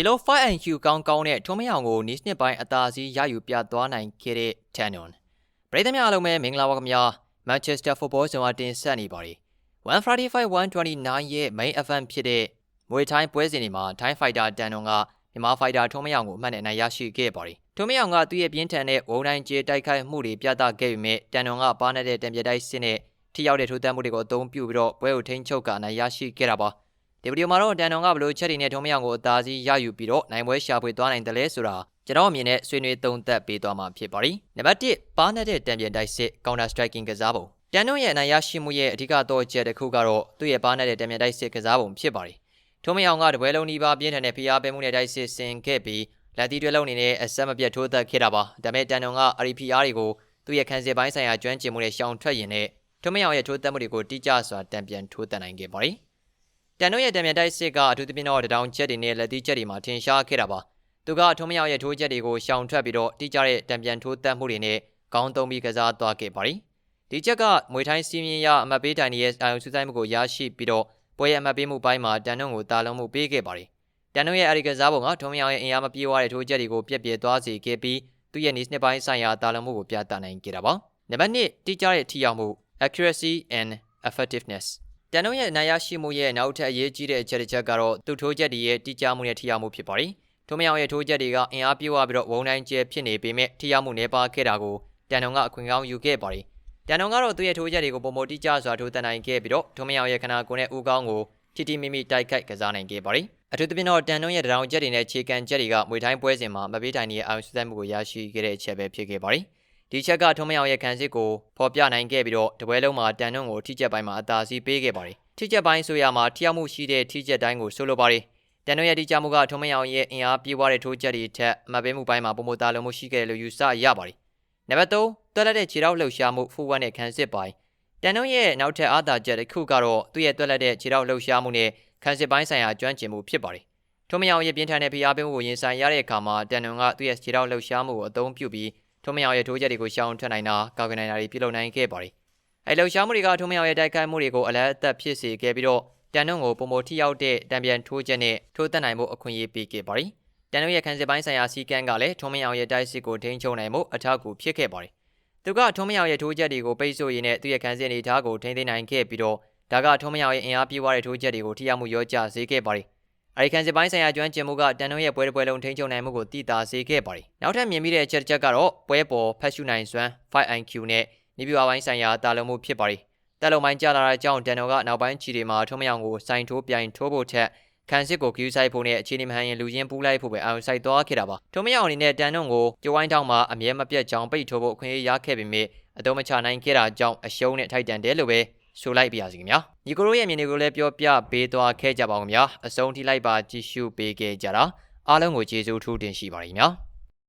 ဒီလို 5IQ ကောင်းကောင်းနဲ့ထုံးမရောင်ကိုနီးနှစ်ပိုင်းအသာစီးရယူပြသွားနိုင်ခဲ့တဲ့ Tanon ပရိသတ်များအားလုံးပဲမင်္ဂလာပါခင်ဗျာ Manchester Football Zone မှာတင်ဆက်နေပါတယ်145 129ရဲ့ main event ဖြစ်တဲ့မွေထိုင်းပွဲစဉ်တွေမှာ Thai Fighter Tanon ကမြန်မာ Fighter ထုံးမရောင်ကိုအမှတ်နဲ့နိုင်ရရှိခဲ့ပါတယ်ထုံးမရောင်ကသူ့ရဲ့ပြင်းထန်တဲ့ဝုံတိုင်းကျေတိုက်ခိုက်မှုတွေပြသခဲ့ပေမဲ့ Tanon ကပါနေတဲ့တံပြတိုက်စစ်နဲ့ထိရောက်တဲ့ထိုးတက်မှုတွေကိုအသုံးပြုပြီးတော့ပွဲကိုထိန်းချုပ်ကနိုင်ရရှိခဲ့တာပါ ဒီဗီဒီယိုမှာတော့တန်တော်ကဘလို့ချက်တွေနဲ့ထုံးမရောင်ကိုအသာစီးရယူပြီးတော့နိုင်ပွဲရှာဖွေသွားနိုင်တယ်လဲဆိုတာကျွန်တော်အမြင်နဲ့ဆွေးနွေးသုံးသပ်ပေးသွားမှာဖြစ်ပါတယ်။နံပါတ်1ပါးနေတဲ့တံပြန်တိုက်စစ် counter striking ကစားပုံတန်တော်ရဲ့အနိုင်ရရှိမှုရဲ့အဓိကတော့ချက်တစ်ခုကတော့သူ့ရဲ့ပါးနေတဲ့တံပြန်တိုက်စစ်ကစားပုံဖြစ်ပါတယ်။ထုံးမရောင်ကတပွဲလုံးဒီပါပြင်းထန်တဲ့ဖိအားပေးမှုနဲ့တိုက်စစ်ဆင်ခဲ့ပြီးလက်တီတွဲလုံးနေနဲ့အဆက်မပြတ်ထိုးသက်ခဲ့တာပါ။ဒါပေမဲ့တန်တော်က RPR တွေကိုသူ့ရဲ့ခံစစ်ပိုင်းဆိုင်ရာကျွမ်းကျင်မှုနဲ့ရှောင်ထွက်ရင်နဲ့ထုံးမရောင်ရဲ့ထိုးသက်မှုတွေကိုတိကျစွာတံပြန်ထိုးသက်နိုင်ခဲ့ပါတယ်။ တန်တို့ရဲ့တံမြန်တိုက်စစ်ကအထူးသဖြင့်တော့တတောင်ချက်တွေနဲ့လက်သီးချက်တွေမှာထင်ရှားခဲ့တာပါသူကထုံးမရောက်ရဲ့ထိုးချက်တွေကိုရှောင်ထွက်ပြီးတော့တိကျတဲ့တံပြန်ထိုးတက်မှုတွေနဲ့ကောင်းသုံးပြီးကစားသွားခဲ့ပါဒီချက်ကမွေထိုင်းစီးမြင်ရအမတ်ပေးတိုင်ရဲ့အာရုံစူးစိုက်မှုကိုရရှိပြီးတော့ပွဲရဲ့အမတ်ပေးမှုပိုင်းမှာတန်တို့ကိုတာလုံးမှုပေးခဲ့ပါတယ်တန်တို့ရဲ့အရိကစားပုံကထုံးမရောက်ရဲ့အင်အားမပြေဝတဲ့ထိုးချက်တွေကိုပြက်ပြဲသွားစေခဲ့ပြီးသူ့ရဲ့နေစနစ်ပိုင်းဆိုင်ရာတာလုံးမှုကိုပြသနိုင်ခဲ့တာပါနံပါတ်1တိကျတဲ့ထိရောက်မှု accuracy and effectiveness တန်တို့ရဲ့နိုင်ရရှိမှုရဲ့နောက်ထပ်အရေးကြီးတဲ့အချက်တစ်ချက်ကတော့သူ့ထိုးချက်တွေရဲ့တိကျမှုနဲ့ထိရောက်မှုဖြစ်ပါတယ်။ထိုးမယောင်ရဲ့ထိုးချက်တွေကအင်အားပြည့်ဝပြီးတော့ဝုံတိုင်းကျဲဖြစ်နေပေမဲ့ထိရောက်မှုနှဲပါခဲ့တာကိုတန်တုံကအခွင့်ကောင်းယူခဲ့ပါတယ်။တန်တုံကတော့သူ့ရဲ့ထိုးချက်တွေကိုပုံမတိကျစွာထိုးတက်နိုင်ခဲ့ပြီးတော့ထိုးမယောင်ရဲ့ခနာကိုယ်နဲ့ဦးကောင်းကိုတီတီမိမိတိုက်ခိုက်ကစားနိုင်ခဲ့ပါတယ်။အထူးသဖြင့်တော့တန်တုံရဲ့တောင်ချက်တွေနဲ့ခြေကန်ချက်တွေကမွေတိုင်းပွဲစဉ်မှာမပေးတိုင်ရဲ့အာရုံစူးစိုက်မှုကိုရရှိခဲ့တဲ့အချက်ပဲဖြစ်ခဲ့ပါတယ်။ ဒီချက်ကထုံးမယောင်ရဲ့ခံစစ်ကိုဖော်ပြနိုင်ခဲ့ပြီးတော့တပွဲလုံးမှာတန်နှုံကိုထိချက်ပိုင်းမှာအသာစီးပေးခဲ့ပါတယ်ထိချက်ပိုင်းဆိုရမှာထိရောက်မှုရှိတဲ့ထိချက်တိုင်းကိုဆိုလိုပါတယ်တန်နှုံရဲ့ထိချမှုကထုံးမယောင်ရဲ့အင်အားပြေးပွားတဲ့ထိုးချက်တွေထက်အမပေးမှုပိုင်းမှာပုံမသားလုံးမှုရှိခဲ့တယ်လို့ယူဆရပါတယ်နံပါတ်3တွက်လက်တဲ့ခြေထောက်လှုပ်ရှားမှုဖူဝက်နဲ့ခံစစ်ပိုင်းတန်နှုံရဲ့နောက်ထပ်အားသာချက်တစ်ခုကတော့သူ့ရဲ့တွက်လက်တဲ့ခြေထောက်လှုပ်ရှားမှုနဲ့ခံစစ်ပိုင်းဆိုင်ရာကျွမ်းကျင်မှုဖြစ်ပါတယ်ထုံးမယောင်ရဲ့ပြင်းထန်တဲ့ဖိအားပေးမှုကိုရင်ဆိုင်ရတဲ့အခါမှာတန်နှုံကသူ့ရဲ့ခြေထောက်လှုပ်ရှားမှုကိုအသုံးပြုပြီး ထုံးမယောင်ရဲ့ထိုးချက်တွေကိုရှောင်ထွက်နိုင်တာကာကွယ်နိုင်တာတွေပြုလုပ်နိုင်ခဲ့ပါတယ်။အဲလှုပ်ရှားမှုတွေကထုံးမယောင်ရဲ့တိုက်ခိုက်မှုတွေကိုအလတ်အသက်ဖြစ်စေခဲ့ပြီးတော့တန်နှုံကိုပုံမထိရောက်တဲ့တံပြန်ထိုးချက်နဲ့ထိုးသက်နိုင်မှုအခွင့်အရေးပေးခဲ့ပါတယ်။တန်နှုံရဲ့ခံစစ်ပိုင်းဆိုင်ရာစီကံကလည်းထုံးမယောင်ရဲ့တိုက်စစ်ကိုထိန်းချုပ်နိုင်မှုအထောက်အကူဖြစ်ခဲ့ပါတယ်။သူကထုံးမယောင်ရဲ့ထိုးချက်တွေကိုပိတ်ဆို့ရင်းနဲ့သူ့ရဲ့ခံစစ်အနေအထားကိုထိန်းသိမ်းနိုင်ခဲ့ပြီးတော့ဒါကထုံးမယောင်ရဲ့အင်အားပြေးွားတဲ့ထိုးချက်တွေကိုထိရောက်မှုရောကြစေခဲ့ပါတယ်။ အရိကန်စစ်ပိုင်းဆိုင်ရာကျွမ်းကျင်မှုကတန်နှုံရဲ့ပွဲတစ်ပွဲလုံးထိန်းချုပ်နိုင်မှုကိုတည်တာစေခဲ့ပါတယ်။နောက်ထပ်မြင်မိတဲ့အချက်တစ်ချက်ကတော့ပွဲပေါ်ဖတ်ရှုနိုင်စွမ်း 5IQ နဲ့နေပြပိုင်းဆိုင်ရာတာလုံမှုဖြစ်ပါတယ်။တက်လုံပိုင်းကြာလာတဲ့အကြောင်းတန်တော်ကနောက်ပိုင်းချီတွေမှာထုံးမယောင်ကိုစိုင်ထိုးပြိုင်ထိုးဖို့ထက်ခန်းစစ်ကိုဂယူးဆိုင်ဖို့နဲ့အခြေအနေမဟန်ရင်လူချင်းပူးလိုက်ဖို့ပဲအာရုံစိုက်သွားခဲ့တာပါ။ထုံးမယောင်အနေနဲ့တန်နှုံကိုကြိုးဝိုင်းထောင်းမှာအမြဲမပြတ်ကြောင်ပိတ်ထိုးဖို့အခွင့်အရေးရခဲ့ပေမဲ့အတုံးမချနိုင်ခဲ့တာကြောင့်အရှုံးနဲ့ထိုက်တန်တယ်လို့ပဲ ဆိုလိုက်ပါရစီခင်ဗျာညီကိုတို့ရဲ့မြင်တွေကိုလည်းပြောပြပေးသွားခဲ့ကြပါဦးခင်ဗျာအဆုံးထိလိုက်ပါကြည့်ရှုပေးခဲ့ကြတာအားလုံးကိုကျေးဇူးထူးတင်ရှိပါတယ်ခင်ဗျာ